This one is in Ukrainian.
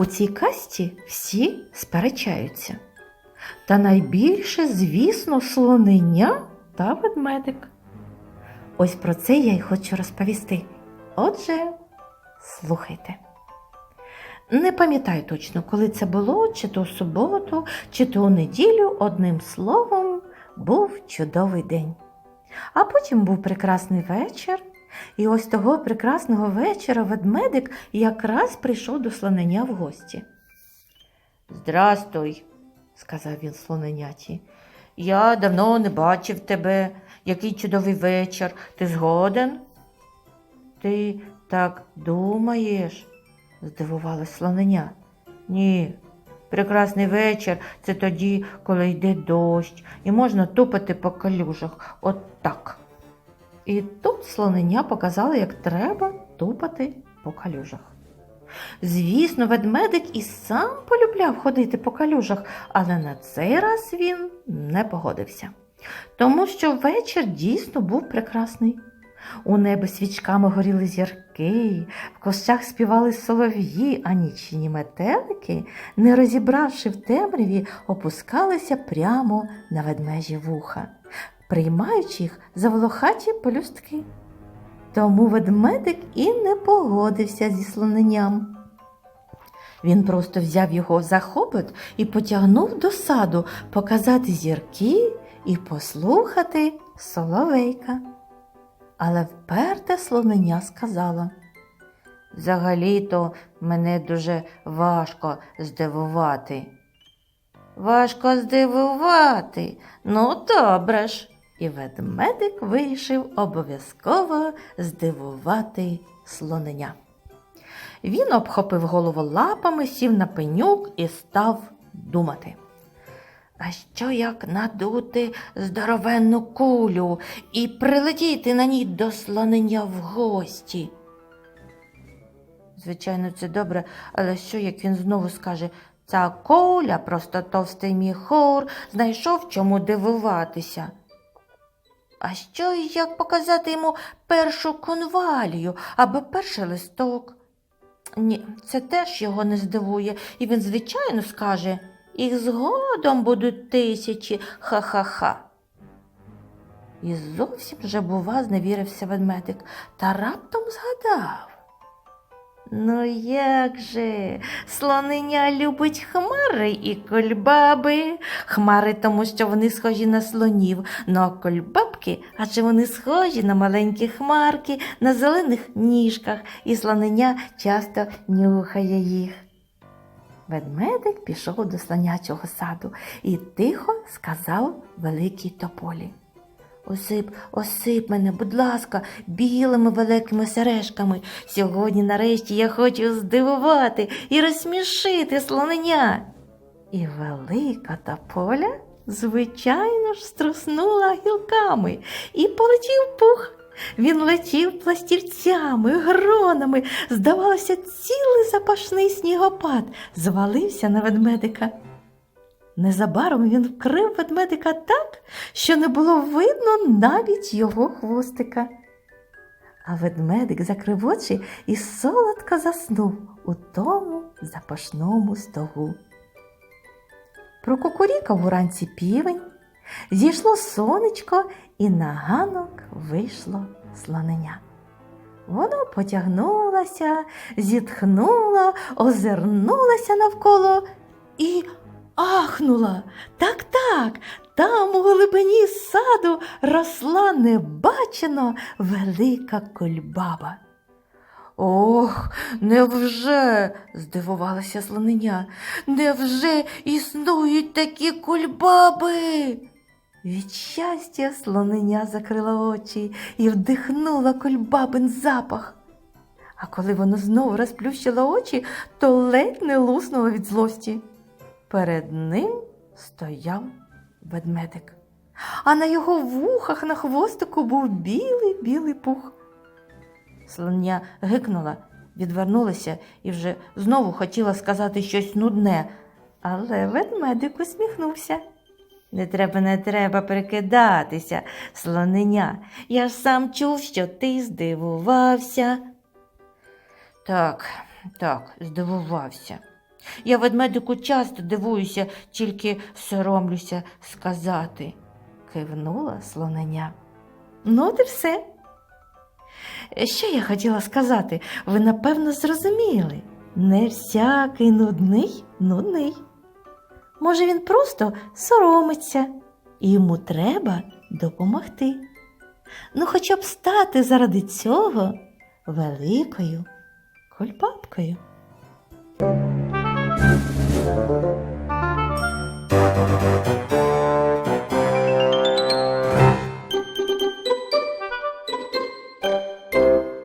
У цій касті всі сперечаються. Та найбільше, звісно, слонення та ведмедик. Ось про це я й хочу розповісти. Отже, слухайте. Не пам'ятаю точно, коли це було, чи то у суботу, чи то у неділю, одним словом, був чудовий день. А потім був прекрасний вечір, і ось того прекрасного вечора ведмедик якраз прийшов до слонення в гості. Здрастуй, сказав він слоненяті. Я давно не бачив тебе. Який чудовий вечір. Ти згоден? Ти так думаєш? здивувалась слоненя. Ні, прекрасний вечір це тоді, коли йде дощ, і можна тупати по калюжах. От так. І тут слонення показала, як треба тупати по калюжах. Звісно, ведмедик і сам полюбляв ходити по калюжах, але на цей раз він не погодився, тому що вечір дійсно був прекрасний. У небі свічками горіли зірки, в кощах співали солов'ї, а нічні метелики, не розібравши в темряві, опускалися прямо на ведмежі вуха, приймаючи їх за волохаті полюстки. Тому ведмедик і не погодився зі слоненням. Він просто взяв його за хобот і потягнув до саду показати зірки і послухати соловейка. Але вперте слонення сказала. Взагалі-то мене дуже важко здивувати. Важко здивувати. Ну, добре ж. І ведмедик вирішив обов'язково здивувати слонення. Він обхопив голову лапами, сів на пенюк і став думати. А що як надути здоровенну кулю і прилетіти на ній до слонення в гості? Звичайно, це добре, але що як він знову скаже ця куля просто товстий міхур, знайшов чому дивуватися. А що як показати йому першу конвалію або перший листок? Ні, це теж його не здивує, і він, звичайно, скаже їх згодом будуть тисячі, ха-ха-ха. І зовсім вже, бува, зневірився ведмедик та раптом згадав. Ну як же, слонення любить хмари і кольбаби. Хмари, тому що вони схожі на слонів, ну а кольбабки, адже вони схожі на маленькі хмарки на зелених ніжках, і слонення часто нюхає їх. Ведмедик пішов до слонячого саду і тихо сказав великій тополі. Осип, осип мене, будь ласка, білими великими сережками. Сьогодні, нарешті, я хочу здивувати і розсмішити слонення. І велика тополя, звичайно ж, струснула гілками і полетів пух. Він летів пластівцями, гронами, здавалося, цілий запашний снігопад звалився на ведмедика. Незабаром він вкрив ведмедика так, що не було видно навіть його хвостика. А ведмедик закрив очі і солодко заснув у тому запашному стогу. Прокукурікав уранці півень, зійшло сонечко, і на ганок вийшло слонення. Воно потягнулося, зітхнуло, озирнулося навколо і ахнула. Так, так, там у глибині саду росла небачено велика кольбаба. Ох, невже? здивувалася слонення. Невже існують такі кульбаби? Від щастя слонення закрила очі і вдихнула кульбабин запах. А коли воно знову розплющило очі, то ледь не луснуло від злості. Перед ним стояв ведмедик, а на його вухах на хвостику був білий білий пух. Слоня гикнула, відвернулася і вже знову хотіла сказати щось нудне, але ведмедик усміхнувся. Не треба, не треба прикидатися, слоненя. Я ж сам чув, що ти здивувався. Так, так, здивувався. Я ведмедику часто дивуюся, тільки соромлюся сказати, кивнула слоненя. Ну, от і все. Що я хотіла сказати, ви напевно зрозуміли. Не всякий нудний нудний. Може, він просто соромиться, і йому треба допомогти. Ну, хоча б стати заради цього великою кульбабкою.